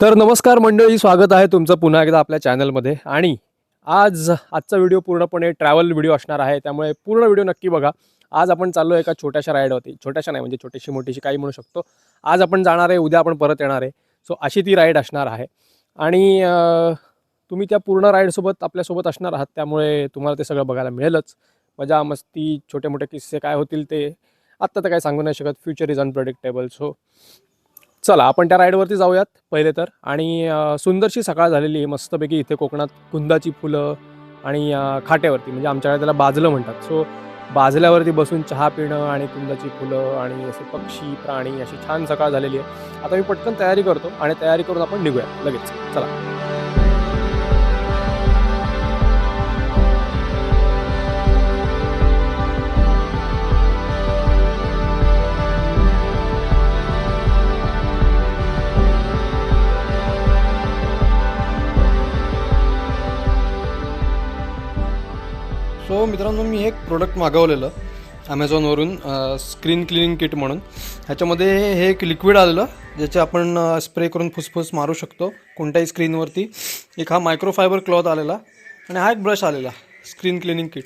तर नमस्कार मंडळी स्वागत आहे तुमचं पुन्हा एकदा आपल्या चॅनलमध्ये. आणि आज आजचा व्हिडिओ पूर्णपणे ट्रॅव्हल व्हिडिओ असणार आहे त्यामुळे पूर्ण व्हिडिओ नक्की बघा. आज आपण चाललो एका छोट्याशा राईडवरती छोट्याशा नाही म्हणजे छोटीशी मोठीशी काही म्हणू शकतो. आज आपण जाणार आहे उद्या आपण परत येणार आहे. सो अशी ती राईड असणार आहे. आणि तुम्ही त्या पूर्ण राईडसोबत आपल्यासोबत असणार आहात त्यामुळे तुम्हाला ते सगळं बघायला मिळेलच. मजा मस्ती छोटे मोठे किस्से काय होतील ते आत्ता तर काय सांगू नाही शकत. फ्युचर इज अनप्रडिक्टेबल सो चला आपण त्या राईडवरती जाऊयात पहिले तर. आणि सुंदरशी सकाळ झालेली आहे मस्तपैकी इथे कोकणात कुंदाची फुलं आणि खाट्यावरती म्हणजे आमच्याकडे त्याला बाजलं म्हणतात. सो बाजल्यावरती बसून चहा पिणं आणि कुंदाची फुलं आणि असे पक्षी प्राणी अशी छान सकाळ झालेली आहे. आता मी पटकन तयारी करतो आणि तयारी करून आपण निघूया लगेच. चला. सो मित्रांनो मी एक प्रोडक्ट मागवलेलं ॲमेझॉनवरून स्क्रीन क्लिनिंग किट म्हणून. ह्याच्यामध्ये हे एक लिक्विड आलेलं ज्याचे आपण स्प्रे करून फुसफुस मारू शकतो कोणत्याही स्क्रीनवरती एक हा मायक्रोफायबर क्लॉथ आलेला आणि हा एक ब्रश आलेला स्क्रीन क्लिनिंग किट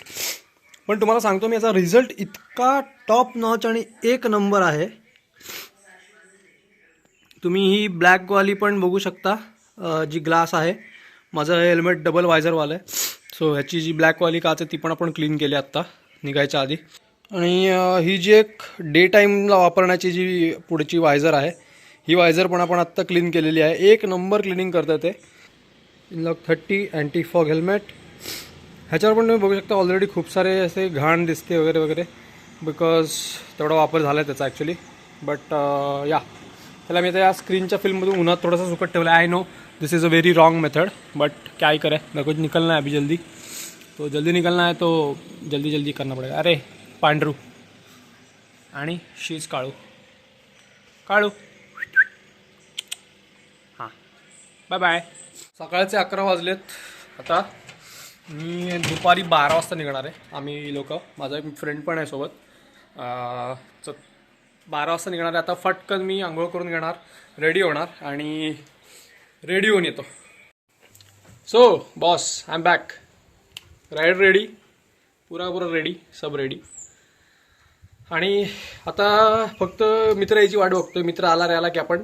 पण तुम्हाला सांगतो मी याचा रिझल्ट इतका टॉप नॉच आणि एक नंबर आहे. तुम्ही ही ब्लॅकवाली पण बघू शकता जी ग्लास आहे. माझं हे हेल्मेट डबल वायझरवालं आहे. सो ह्याची जी ब्लॅकवाली काच आहे ती पण आपण क्लीन केली आत्ता निघायच्या आधी. आणि ही जी एक डे टाईमला वापरण्याची जी पुढची वायझर आहे ही वायझर पण आपण आत्ता क्लीन केलेली आहे. एक नंबर क्लिनिंग करतं ते. इनलॉक थर्टी अँटी फॉग हेल्मेट ह्याच्यावर पण तुम्ही बघू शकता ऑलरेडी खूप सारे असे घाण दिसते वगैरे वगैरे. बिकॉज तेवढा वापर झाला आहे त्याचा ॲक्च्युली बट या त्याला मी आता या स्क्रीनच्या फिल्ममधून उन्हात थोडासा सुकट ठेवला I know this is a very wrong method but क्या ही करे? मेरे को निकलना है अभी जल्दी। तो जल्दी निकलना है तो जल्दी जल्दी करना पड़ेगा। अरे पांढरू आणि शीज काळू काळू हां। बाय बाय सकाळचे अकरा वाजलेत. आता मी दुपारी बारा वाजता निघणार आहे. आम्ही लोक. माझा एक फ्रेंड पण आहे सोबत. च बारा वाजता निघणार आहे. आता फटकन मी आंघोळ करून घेणार. रेडी होणार. आणि रेडी होऊन येतो. So boss I am back ride ready पुरा पुरा रेडी सब रेडी आणि आता फक्त मित्र याची वाट बघतोय. मित्र आला रे आला की आपण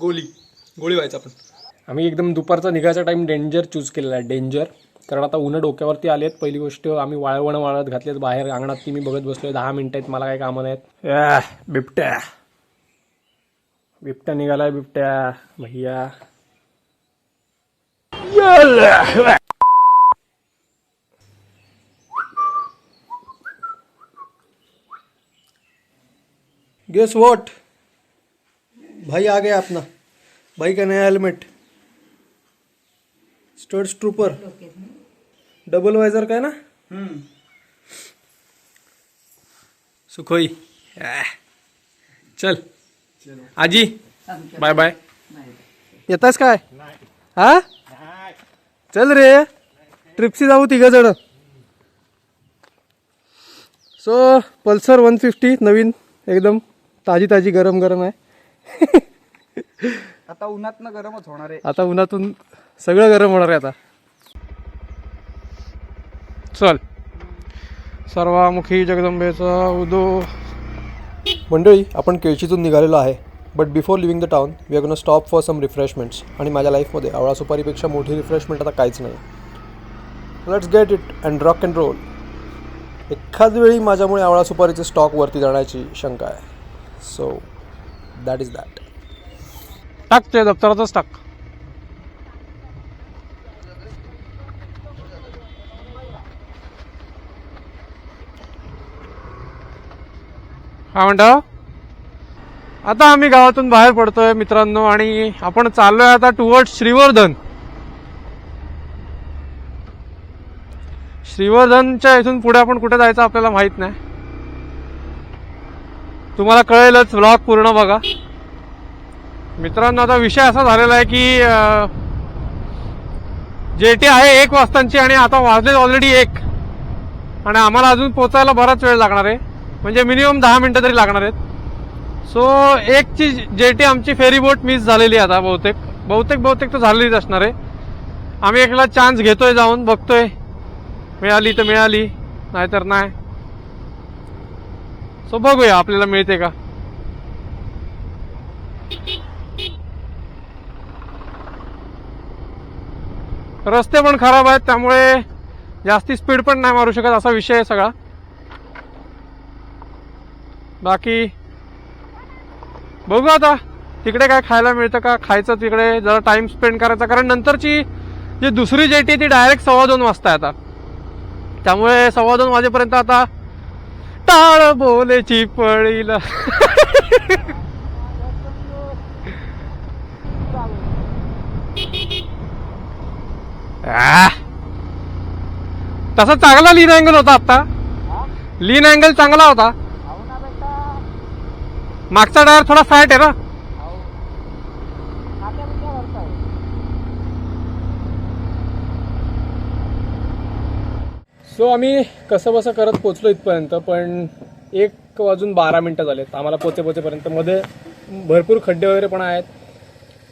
गोली. गोळी व्हायचा आपण. आम्ही एकदम दुपारचा निघायचा टाईम डेंजर चूज केलेला आहे. डेंजर कारण आता उन्हा डोक्यावरती आली आहेत पहिली गोष्ट आम्ही वाळवणं वाळत घातलीत बाहेर. अंगणात ती मी बघत बसलोय. दहा मिनिटं आहेत मला काही कामं नाहीत. आह, बिबट्या. बिबट्या निघालाय बिबट्या भैया. गेस वॉट भाई आ गया अपना. भाई का नया helmet Studds trooper double visor काय ना? सुखोई. चल. आजी बाय बाय. येतास काय? हा? चल रे. ट्रिपशी जाऊ तिघ जण. सो पल्सर वन फिफ्टी नवीन एकदम ताजी ताजी गरम गरम आहे. आता उन्हातनं गरमच होणार आहे. आता उन्हातून सगळं गरम होणार आहे आता. चल. सर्वामुखी जगदंबेचा उदो मंडळी आपण केळशीतून निघालेलो आहे. But before leaving the town we are gone stop for some refreshments आणि माझ्या लाईफमध्ये आवळा सुपारीपेक्षा मोठी रिफ्रेशमेंट आता काहीच नाही. Let's get it and rock and roll एखाद वेळी माझ्यामुळे आवळा सुपारीचे स्टॉक वरती जाण्याची शंका आहे. सो दॅट इज दॅट टाक ते दप्तरातच टाक. काय म्हणता आता आम्ही गावातून बाहेर पडतोय मित्रांनो आणि आपण चाललोय आता टुवर्ड श्रीवर्धन. श्रीवर्धनच्या इथून पुढे आपण कुठे जायचं आपल्याला माहीत नाही. तुम्हाला कळेलच ब्लॉग पूर्ण बघा. मित्रांनो आता विषय असा झालेला आहे की जेटी आहे एक वाजतांची आणि आता वाजले ऑलरेडी एक. आणि आम्हाला अजून पोचायला बराच वेळ लागणार आहे. म्हणजे मिनिमम दहा मिनिटं तरी लागणार आहेत. सो एकची जेटी आमची फेरी बोट मिस झालेली आहे आता बहुतेक. बहुतेक बहुतेक तर झालेलीच असणार आहे. आम्ही एकला चान्स घेतोय जाऊन बघतोय. मिळाली तर मिळाली नाहीतर नाही. सो बघूया आपल्याला मिळते का. रस्ते पण खराब आहेत त्यामुळे जास्ती स्पीड पण नाही मारू शकत असा विषय आहे सगळा. बाकी? बघू आता. तिकडे काय खायला मिळतं का? खायचं तिकडे जरा टाइम स्पेंड करायचा. कारण नंतरची जी दुसरी जेटी आहे ती डायरेक्ट सव्वा दोन वाजता आता. त्यामुळे सव्वा दोन वाजेपर्यंत आता टाळ बोलेची पळीला. तसा चांगला लीन अँगल होता आता लीन अँगल चांगला होता. मागचा टायर थोडा फॅट आहे ना. सो आम्ही कसं बसं करत पोचलो इथपर्यंत पण एक वाजून बारा मिनटं झालेत. आम्हाला पोचे पोचेपर्यंत मध्ये भरपूर खड्डे वगैरे पण आहेत.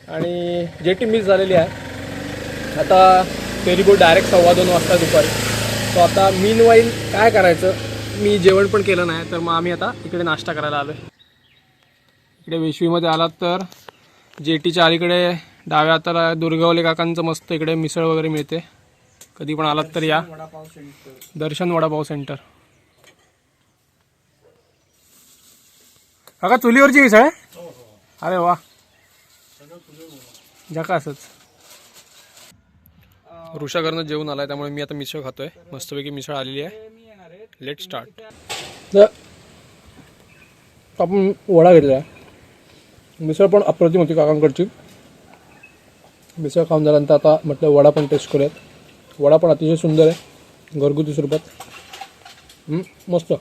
आणि जेटी मिस झालेली आहे आता फेरीबोट डायरेक्ट सव्वा दोन वाजता दुपारी. सो आता मीन वाईल काय करायचं? मी जेवण पण केलं नाही तर मग आम्ही आता इकडे नाश्ता करायला आलो इकडे वेशवीमध्ये आलात तर जेटीच्या अलीकडे डाव्या हाताला दुर्गावले काकांचं मस्त इकडे मिसळ वगैरे मिळते. कधी पण आलात तर या. दर्शन वडापाव सेंटर. काका चुलीवरची मिसळ आहे? अरे वा. जकासच ऋषाकरनं जेवून आलाय त्यामुळे मी आता मिसळ खातोय. मस्तपैकी मिसळ आलेली आहे. लेट स्टार्ट आपण वडा घेतला मिसळ पण अप्रतिम होती काकांकडची. मिसळ खाऊन झाल्यानंतर आता म्हटलं वडा पण टेस्ट करूयात. वडा पण अतिशय सुंदर आहे. घरगुती स्वरूपात. मस्त.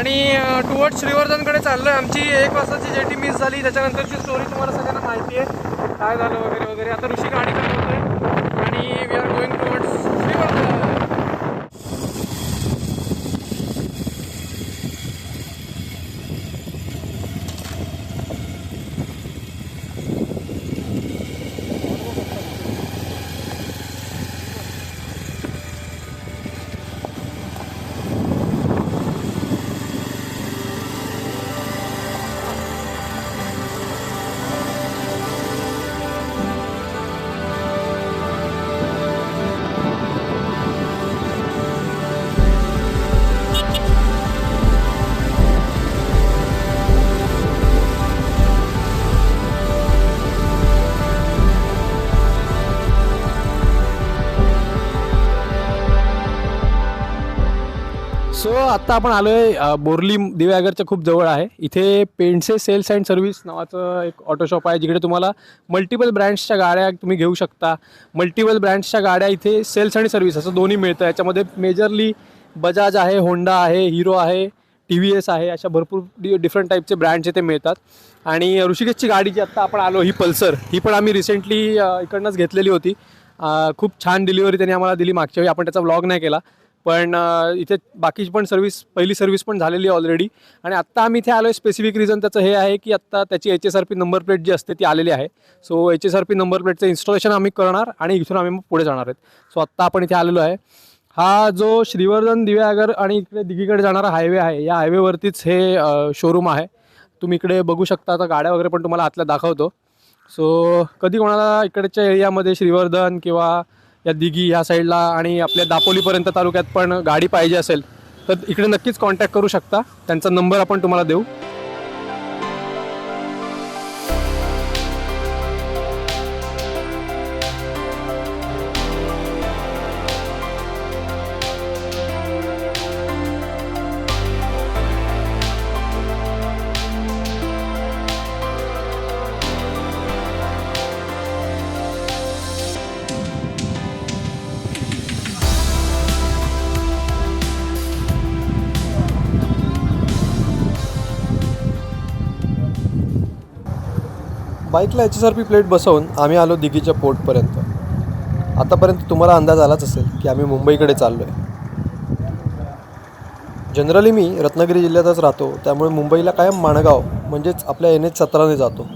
आणि टुवर्ड श्रीवर्धनकडे आहे आमची. एक वाजताची जेटी मिस झाली. त्याच्यानंतरची स्टोरी तुम्हाला सगळ्यांना माहिती आहे. काय झालं वगैरे वगैरे. आता ऋषी गाडी करतोय सो आत्ता आपण आलोय अ, बोरली दिव्यागरच्या खूप जवळ आहे. इथे पेंटसे सेल्स अँड सर्व्हिस नावाचं एक ऑटो शॉप आहे जिकडे तुम्हाला मल्टिपल ब्रँड्सच्या गाड्या तुम्ही घेऊ शकता. मल्टिपल ब्रँड्सच्या गाड्या इथे सेल्स आणि सर्व्हिस असं दोन्ही मिळतं. याच्यामध्ये मेजरली बजाज आहे होंडा आहे हिरो आहे टी व्ही एस आहे अशा भरपूर डि डिफरंट टाईपचे ब्रँड्स इथे मिळतात. आणि ऋषिकेशची गाडी जी आत्ता आपण आलो ही पल्सर ही पण आम्ही रिसेंटली इकडनंच घेतलेली होती. खूप छान डिलिव्हरी त्यांनी आम्हाला दिली मागच्या वेळी. आपण त्याचा व्लॉग नाही केला. पण इथे बाकीची पण सर्व्हिस पहिली सर्व्हिस पण झालेली आहे ऑलरेडी आणि आत्ता आम्ही इथे आलो आहे स्पेसिफिक रिझन त्याचं हे आहे की आत्ता त्याची H S R P number plate जी असते ती आलेली आहे. So H S R P number प्लेटचं installation आम्ही करणार आणि इथून आम्ही मग पुढे जाणार आहेत. सो आत्ता आपण इथे आलेलो आहे. हा जो श्रीवर्धन दिव्यागर आणि इकडे दिघीकडे जाणारा हायवे आहे या हायवेवरतीच हे शोरूम आहे. तुम्ही इकडे बघू शकता आता गाड्या वगैरे पण तुम्हाला आतल्या दाखवतो. सो कधी कोणाला इकडच्या एरियामध्ये श्रीवर्धन किंवा या दिघी ह्या साईडला आणि आपल्या दापोलीपर्यंत तालुक्यात पण गाडी पाहिजे असेल तर इकडे नक्कीच कॉन्टॅक्ट करू शकता. त्यांचा नंबर आपण तुम्हाला देऊ. बाईकला H S R P plate बसवून आम्ही आलो दिघीच्या पोर्टपर्यंत. आतापर्यंत तुम्हाला अंदाज आलाच असेल की आम्ही मुंबईकडे चाललो आहे जनरली मी रत्नागिरी जिल्ह्यातच राहतो त्यामुळे मुंबईला कायम माणगाव म्हणजेच आपल्या एन एच सतराने जातो.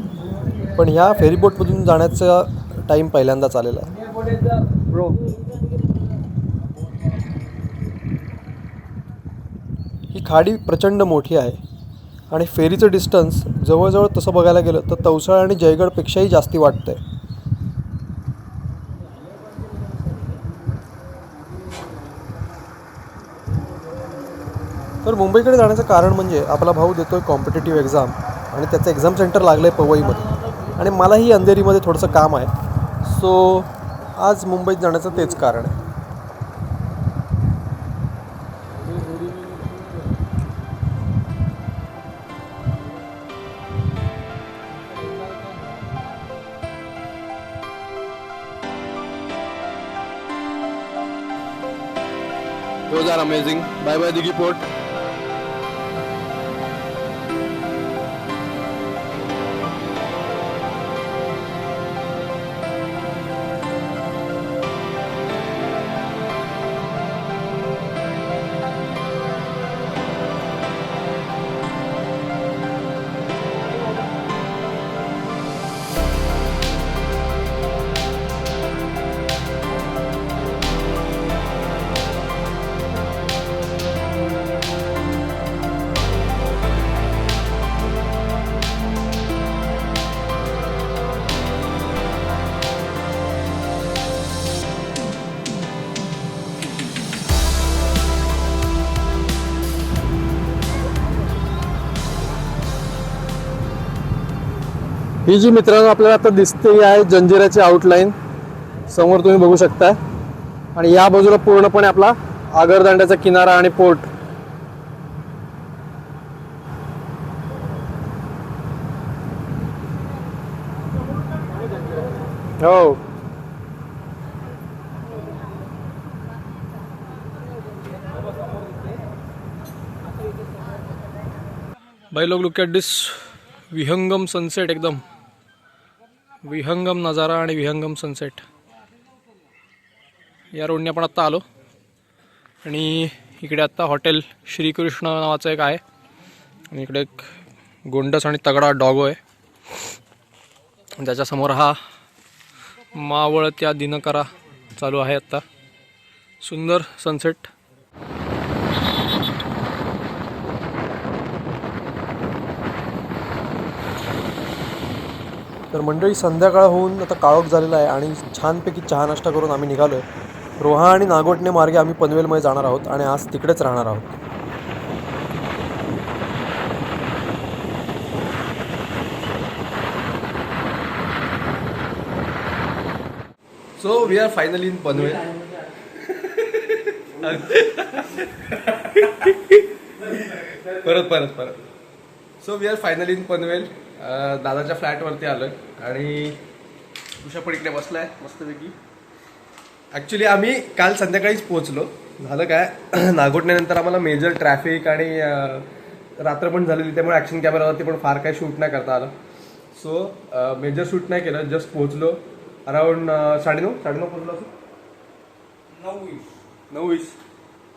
पण ह्या फेरीबोटमधून जाण्याचा टाईम पहिल्यांदाच आलेला आहे. ही खाडी प्रचंड मोठी आहे. आणि फेरीचं डिस्टन्स जवळजवळ तसं बघायला गेलं तर तवसळ आणि जयगडपेक्षाही जास्ती आहे तर मुंबईकडे जाण्याचं कारण म्हणजे आपला भाऊ देतोय कॉम्पिटेटिव्ह एक्झाम आणि त्याचं एक्झाम सेंटर लागलं आहे पवईमध्ये. आणि मलाही अंधेरीमध्ये थोडंसं काम आहे. सो आज मुंबईत जाण्याचं तेच कारण आहे. Bye bye Digi Port. ही जी मित्रांनो आपल्याला आता दिसते ही आहे जंजिराची आउटलाईन समोर तुम्ही बघू शकताय आणि या बाजूला पूर्णपणे आपला आगरदांड्याचा किनारा आणि पोर्ट हो. भाई लोग लुक एट दिस विहंगम सनसेट एकदम. विहंगम नजारा आणि विहंगम सनसेट या रोडने आपण आत्ता आलो. आणि इकडे आत्ता हॉटेल श्रीकृष्ण नावाचं एक आहे. आणि इकडे एक गोंडस आणि तगडा डॉगो आहे. ज्याच्यासमोर त्याच्यासमोर हा मावळ त्या दिनकरा चालू आहे आत्ता. सुंदर सनसेट तर मंडळी संध्याकाळ होऊन आता काळोख झालेला आहे आणि छानपैकी चहा नाश्ता करून आम्ही निघालो आहे रोहा आणि नागोटणे मार्गे आम्ही पनवेलमध्ये जाणार आहोत आणि आज तिकडेच राहणार आहोत. So we are finally in Panvel परत परत परत. So we are finally in Panvel दादाच्या फ्लॅटवरती आलोय. आणि उषा पण इकडे बसलाय मस्तपैकी. ॲक्च्युली आम्ही काल संध्याकाळीच पोहोचलो. झालं काय? नागोटण्यानंतर आम्हाला मेजर ट्रॅफिक आणि रात्र पण झालेली त्यामुळे ॲक्शन कॅमेरावरती पण फार काही शूट नाही करता आलं. सो मेजर शूट नाही केलं जस्ट पोहोचलो. अराउंड साडेनऊ साडेनऊ पोहोचलो असं? नऊ वीस नऊ वीस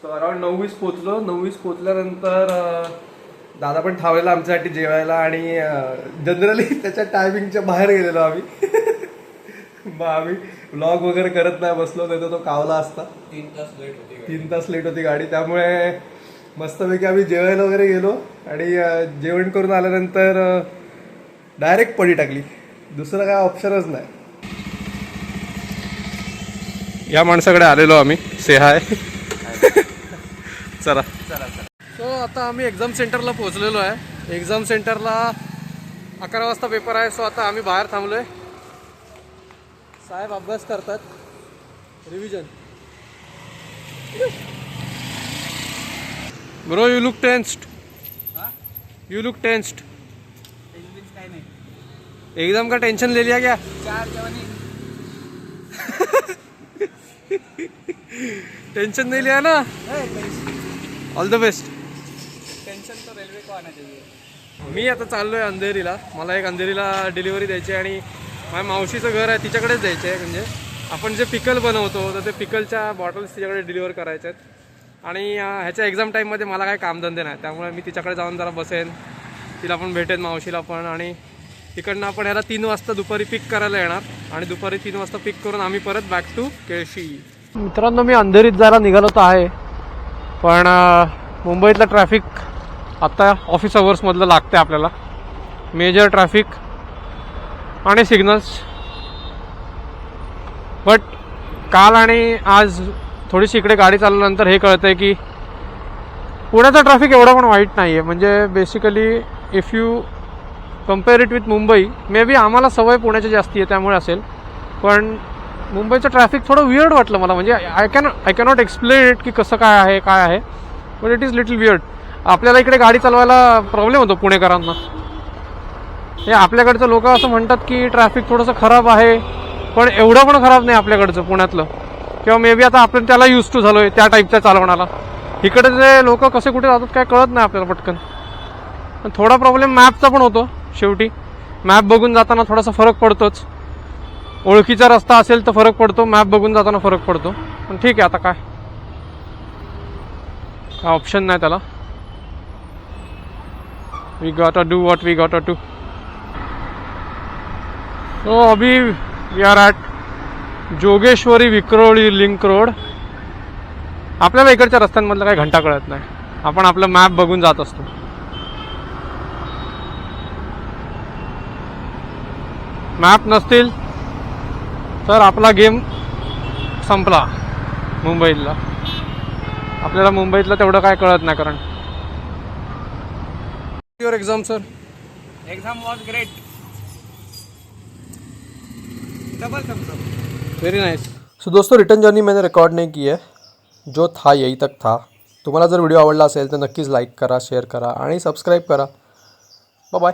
सो अराउंड नऊ वीस पोचलो नऊ वीस पोचल्यानंतर अं, दादा पण थांबलेला आमच्यासाठी जेवायला आणि जनरली त्याच्या टायमिंगच्या बाहेर गेलेलो आम्ही. मग आम्ही व्लॉग वगैरे करत नाही बसलो नाही तर तो कावला असता. तीन तास लेट होती तीन तास लेट होती गाडी. त्यामुळे मस्तपैकी आम्ही जेवायला वगैरे गेलो आणि जेवण करून आल्यानंतर डायरेक्ट पडी टाकली. दुसरं काय ऑप्शनच नाही. या माणसाकडे आलेलो आम्ही. से हाय चला. सो आता आम्ही एक्झाम सेंटरला पोहोचलेलो आहे. एक्झाम सेंटरला अकरा वाजता पेपर आहे सो आता आम्ही बाहेर थांबलोय. साहेब अभ्यास करतात. Revision bro you look tensed you look tensed काय नाही एग्जाम का टेंशन ले लिया क्या? चार टेंशन नहीं लिया ना? ऑल द बेस्ट आना चाहिए मी आता चाललोय अंधेरीला. मला एक अंधेरीला डिलिव्हरी द्यायची आहे आणि माझ्या मावशीचं घर आहे तिच्याकडेच द्यायचं आहे. म्हणजे आपण जे पिकल बनवतो तर ते पिकलच्या बॉटल्स तिच्याकडे डिलिव्हर करायच्या आहेत. आणि ह्याच्या एक्झाम टाईममध्ये मला काही कामधंदे नाही. त्यामुळे मी तिच्याकडे जाऊन जरा बसेन. तिला पण भेटेन मावशीला पण. आणि तिकडनं आपण ह्याला तीन वाजता दुपारी पिक करायला येणार. आणि दुपारी तीन वाजता पिक करून आम्ही परत बॅक टू केळशी. मित्रांनो मी अंधेरीत जायला निघालो तर आहे. पण मुंबईतलं ट्रॅफिक आत्ता ऑफिस अवर्समधलं लागतं आपल्याला. मेजर ट्रॅफिक आणि सिग्नल्स बट काल आणि आज थोडीशी इकडे गाडी चालल्यानंतर हे कळतं आहे की पुण्याचं ट्रॅफिक एवढं पण वाईट नाही आहे म्हणजे basically if you compare it with Mumbai maybe आम्हाला सवय पुण्याची जास्ती आहे त्यामुळे असेल. पण मुंबईचं ट्रॅफिक थोडं वियर्ड वाटलं मला. म्हणजे I can I cannot explain it की कसं काय आहे काय आहे. But it is little weird आपल्याला इकडे गाडी चालवायला प्रॉब्लेम होतो पुणेकरांना. हे आपल्याकडचं लोक असं म्हणतात की ट्रॅफिक थोडंसं खराब आहे पण एवढं पण खराब नाही आपल्याकडचं पुण्यातलं. किंवा मे बी आता आपण त्याला यूज टू झालो आहे त्या टाईपच्या चालवण्याला इकडे जे लोक कसे कुठे जातात काय कळत नाही आपल्याला पटकन. पण थोडा प्रॉब्लेम मॅपचा पण होतो शेवटी. मॅप बघून जाताना थोडासा फरक पडतोच. ओळखीचा रस्ता असेल तर फरक पडतो मॅप बघून जाताना फरक पडतो. पण ठीक आहे आता काय. काय ऑप्शन नाही त्याला. We got do what we got to so अभी we are at Jogeshwari Vikhroli link road आपल्याला इकडच्या रस्त्यांमधलं काही घंटा कळत नाही. आपण आपलं मॅप बघून जात असतो. मॅप नसतील तर आपला गेम संपला मुंबईतला. आपल्याला मुंबईतलं तेवढं काय कळत नाही कारण. Your exam sir exam was great double thumbs up very nice so दोस्तों रिटर्न जर्नी मैंने रिकॉर्ड नहीं की है जो था यही तक था। तुम्हाला जर व्हिडिओ आवडला असेल तर नक्कीच लाईक करा शेअर करा आणि सबस्क्राईब करा। बाय